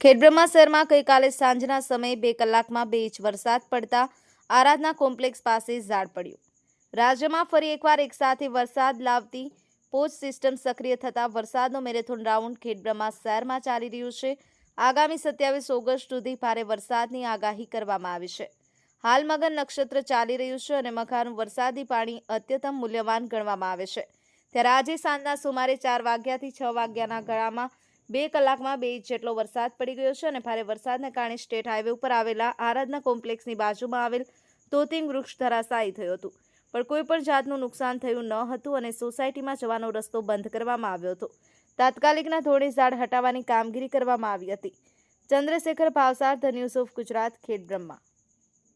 ખેડબ્રહ્મા શહેરમાં ગઈકાલે સાંજના સમયે બે કલાકમાં બે ઇંચ વરસાદ પડતા આરાધના કોમ્પ્લેક્સ પાસે ઝાડ પડ્યું. રાજ્યમાં ફરી એકવાર એકસાથે વરસાદ લાવતી પોચ સિસ્ટમ સક્રિય થતાં વરસાદનો મેરેથોન રાઉન્ડ ખેડબ્રહ્મા શહેરમાં ચાલી રહ્યું છે. આગામી સત્યાવીસ ઓગસ્ટ સુધી ભારે વરસાદની આગાહી કરવામાં આવી છે. હાલ મગર નક્ષત્ર ચાલી રહ્યું છે અને મઘાનું વરસાદી પાણી અત્યતમ મૂલ્યવાન ગણવામાં આવે છે. ત્યારે આજે સાંજના સુમારે ચાર વાગ્યાથી છ વાગ્યાના ગાળામાં બે કલાકમાં બે ઇંચ જેટલો વરસાદ પડી ગયો છે અને ભારે વરસાદને કારણે સ્ટેટ હાઈવે ઉપર આવેલા આરાધના કોમ્પ્લેક્સની બાજુમાં આવેલ તોતિંગ વૃક્ષ ધરાશાયી થયું હતું. પણ કોઈ પણ જાતનું નુકસાન થયું ન હતું અને સોસાયટીમાં જવાનો રસ્તો બંધ કરવામાં આવ્યો હતો. તાત્કાલિકના ધોરણે ઝાડ હટાવવાની કામગીરી કરવામાં આવી હતી. ચંદ્રશેખર ભાવસાર ધન્યુસુફ ગુજરાત ખેડ બ્રહ્મા